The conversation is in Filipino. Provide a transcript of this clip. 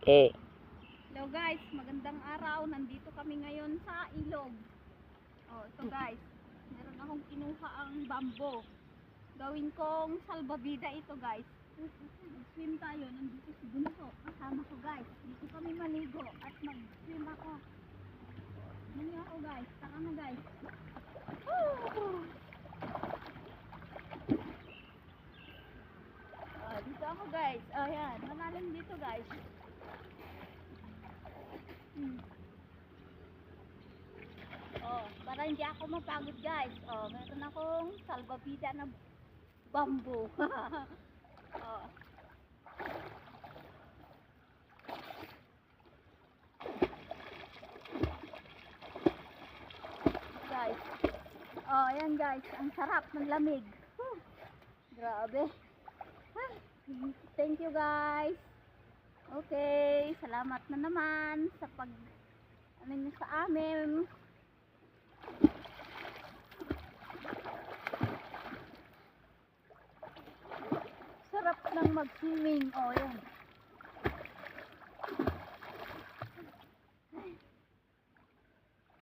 Okay. Hello guys, magandang araw. Nandito kami ngayon sa ilog. Oh, ito guys. Meron akong kinuha ang bamboo. Gawin kong salbabida ito guys. Mag-swim tayo. Nandito si Bunso. Kasama ko guys. Dito kami maligo at mag-swim ako. Mali ako guys. Tara na guys. Woo! Oh, dito ako guys. Oh, yan. Manalim dito guys. Hmm. Oh, para hindi ako mapagod guys. Oh, meron akong salbabida na bamboo. oh. Guys. Oh, ayan guys. Ang sarap ng lamig. Whew. Grabe. Thank you guys. Okay, salamat na naman sa pag ano sa amin. Sarap ng mag-swimming. Oh, yan.